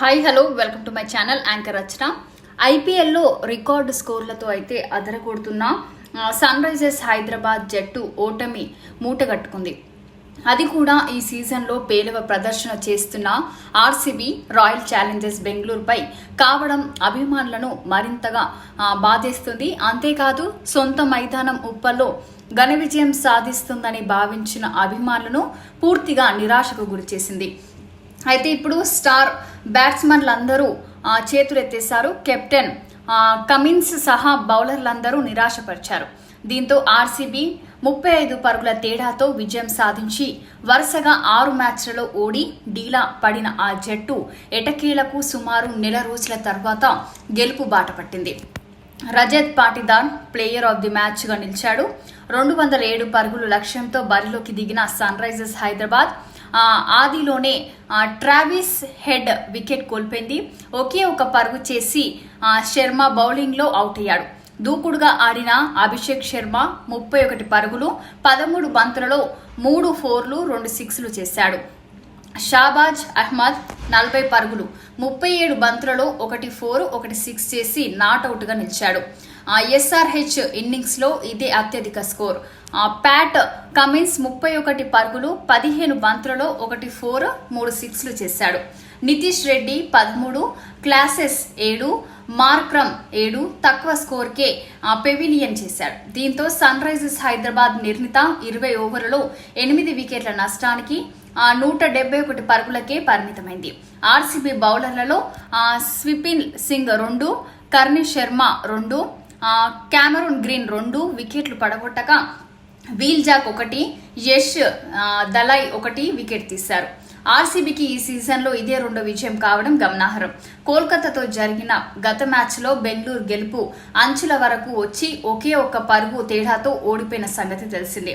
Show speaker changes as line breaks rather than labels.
Hi hello welcome to my channel anchor Rachana ఐపీఎల్లో record స్కోర్లతో అయితే అదరగొడుతున్న. Sun Risers Hyderabad జట్టు ఓటమి మూటగట్టుకుంది అది కూడా ఈ సీజన్లో పేలవ ప్రదర్శన చేస్తున్న ఆర్సీబీ రాయల్ ఛాలెంజర్స్ బెంగళూరుపై కావడం అభిమానులను మరింతగా బాధేస్తుంది. అంతేకాదు సొంత మైదానం ఉప్పల్లో ఘన విజయం సాధిస్తుందని భావించిన అభిమానులను పూర్తిగా నిరాశకు గురిచేసింది. అయితే ఇప్పుడు స్టార్ బ్యాట్స్మెన్లందరూ ఆ, చేతులెత్తేశారు. కెప్టెన్ కమిన్స్ సహా బౌలర్లందరూ నిరాశపరిచారు. దీంతో ఆర్సీబీ ముప్పై ఐదు పరుగుల తేడాతో విజయం సాధించి వరుసగా ఆరు మ్యాచ్లలో ఓడి డీలా పడిన ఆ జట్టు ఎటకేలకు సుమారు నెల రోజుల తర్వాత గెలుపు బాట పట్టింది. Rajat Patidar player of the మ్యాచ్గా నిలిచాడు. రెండు వందల ఏడు పరుగులు లక్ష్యంతో బరిలోకి దిగిన సన్ రైజర్స్ హైదరాబాద్ ఆదిలోనే ట్రావిస్ హెడ్ వికెట్ కోల్పోయింది. ఒకే ఒక పరుగు చేసి శర్మ బౌలింగ్లో అవుట్ అయ్యాడు దూకుడుగా ఆడిన అభిషేక్ శర్మ ముప్పై ఒకటి పరుగులు పదమూడు బంతులలో మూడు ఫోర్లు రెండు సిక్స్లు చేశాడు. షాబాజ్ అహ్మద్ నలభై పరుగులు ముప్పై ఏడు బంతులలో ఒకటి ఫోర్ ఒకటి సిక్స్ చేసి నాట్అవుట్గా నిలిచాడు. ఆ ఎస్ఆర్హెచ్ ఇన్నింగ్స్లో ఇదే అత్యధిక స్కోర్. ఆ ప్యాట్ కమిన్స్ ముప్పై ఒకటి పరుగులు పదిహేను బంతులలో ఒకటి ఫోర్ మూడు సిక్స్లు చేశాడు. నితీష్ రెడ్డి పదమూడు క్లాసెస్ ఏడు మార్క్రమ్ ఏడు తక్కువ స్కోర్కే పెవిలియన్ చేశాడు. దీంతో సన్ రైజర్స్ హైదరాబాద్ నిర్ణీత ఇరవై ఓవర్లలో ఎనిమిది వికెట్ల నష్టానికి నూట డెబ్బై ఒకటి పరుగులకే పరిమితమైంది. ఆర్సీబీ బౌలర్లలో స్విపిన్ సింగ్ రెండు కర్ణి శర్మ రెండు క్యామరూన్ గ్రీన్ రెండు వికెట్లు పడగొట్టగా వీల్ జాక్ ఒకటి యష్ దలై ఒకటి వికెట్ తీశారు. ఆర్సీబీకి ఈ సీజన్లో ఇదే రెండో విజయం కావడం గమనార్హం. కోల్కతాతో జరిగిన గత మ్యాచ్లో బెంగళూరు గెలుపు అంచుల వరకు వచ్చి ఒకే ఒక్క పరుగు తేడాతో ఓడిపోయిన సంగతి తెలిసిందే.